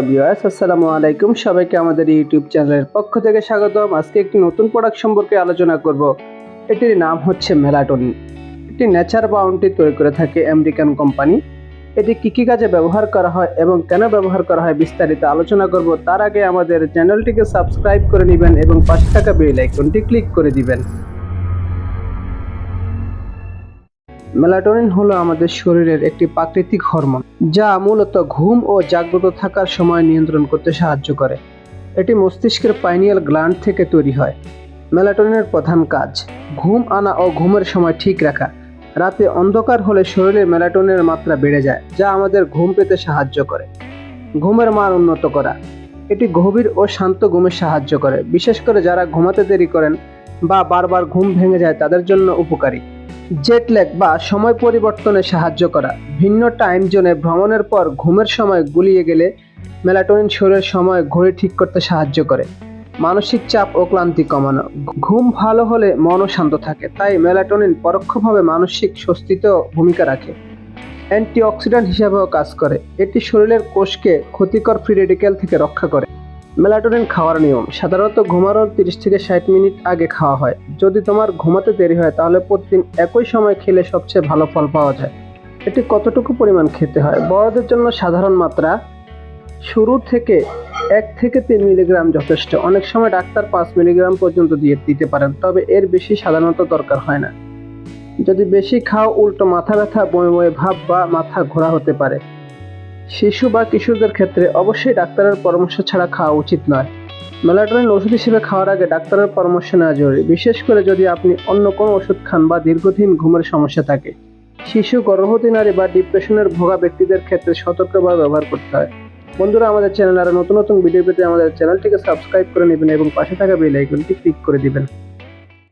Viewers, আসসালামু আলাইকুম। সবাইকে আমাদের ইউটিউব চ্যানেলের পক্ষ থেকে স্বাগতম। আজকে একটি নতুন প্রোডাক্ট সম্পর্কে আলোচনা করব। এটির নাম হচ্ছে মেলাটোনিন। এটি নেচার বাউন্টি তৈরি করে থাকে আমেরিকান কোম্পানি। এটি কী কী কাজে ব্যবহার করা হয় এবং কেন ব্যবহার করা হয় বিস্তারিত আলোচনা করব। তার আগে আমাদের চ্যানেলটিকে সাবস্ক্রাইব করে নেবেন এবং পাশে থাকা বেল আইকনটি ক্লিক করে দিবেন। মেলাটোনিন হলো আমাদের শরীরের একটি প্রাকৃতিক হরমোন, যা মূলত ঘুম ও জাগ্রত থাকার সময় নিয়ন্ত্রণ করতে সাহায্য করে। এটি মস্তিষ্কের পাইনিয়াল গ্ল্যান্ড থেকে তৈরি হয়। মেলাটোনিনের প্রধান কাজ, ঘুম আনা ও ঘুমের সময় ঠিক রাখা। রাতে অন্ধকার হলে শরীরে মেলাটোনিনের মাত্রা বেড়ে যায়, যা আমাদের ঘুম পেতে সাহায্য করে। ঘুমের মান উন্নত করা, এটি গভীর ও শান্ত ঘুমে সাহায্য করে। বিশেষ করে যারা ঘুমাতে দেরি করেন বা বারবার ঘুম ভেঙে যায়, তাদের জন্য উপকারী। জেট বা সময় পরিবর্তনে সাহায্য করা। ভিন্ন টাইম জোনে ভ্রমণের পর ঘুমের সময় গুলিয়ে গেলে মেলাটোনিন শরীরের সময় ঘড়ি ঠিক করতে সাহায্য করে। মানসিক চাপ ও ক্লান্তি কমানো। ঘুম ভালো হলে মনও শান্ত থাকে, তাই মেলাটোনিন পরোক্ষভাবে মানসিক স্বস্তিতেও ভূমিকা রাখে। অ্যান্টিঅক্সিডেন্ট হিসাবেও কাজ করে। এটি শরীরের কোষকে ক্ষতিকর ফ্রি রেডিক্যাল থেকে রক্ষা করে। মেলাটোনিন খাওয়ার নিয়ম। সাধারণত ঘুমানোর তিরিশ থেকে ষাট মিনিট আগে খাওয়া হয়। যদি তোমার ঘুমাতে দেরি হয়, তাহলে প্রতিদিন একই সময় খেলে সবচেয়ে ভালো ফল পাওয়া যায়। এটি কতটুকু পরিমাণ খেতে হয়? বড়দের জন্য সাধারণ মাত্রা শুরু থেকে এক থেকে তিন মিলিগ্রাম যথেষ্ট। অনেক সময় ডাক্তার পাঁচ মিলিগ্রাম পর্যন্ত দিয়ে দিতে পারেন, তবে এর বেশি সাধারণত দরকার হয় না। যদি বেশি খাও, উল্টো মাথা ব্যথা বয়ে বয়ে ভাব বা মাথা ঘোরা হতে পারে। শিশু বা কিশোরদের ক্ষেত্রে অবশ্যই ডাক্তারের পরামর্শ ছাড়া খাওয়া উচিত নয়। মেলাটোনিন ওষুধ হিসেবে খাওয়ার আগে ডাক্তারের পরামর্শ নেওয়া জরুরি, বিশেষ করে যদি আপনি অন্য কোনো ওষুধ খান বা দীর্ঘদিন ঘুমের সমস্যা থাকে। শিশু, গর্ভবতী নারী বা ডিপ্রেশনের ভোগা ব্যক্তিদের ক্ষেত্রে সতর্কভাবে ব্যবহার করতে হয়। বন্ধুরা, আমাদের চ্যানেল আরও নতুন নতুন ভিডিও পেতে আমাদের চ্যানেলটিকে সাবস্ক্রাইব করে নেবেন এবং পাশে থাকা বেল আইকনটি ক্লিক করে দিবেন।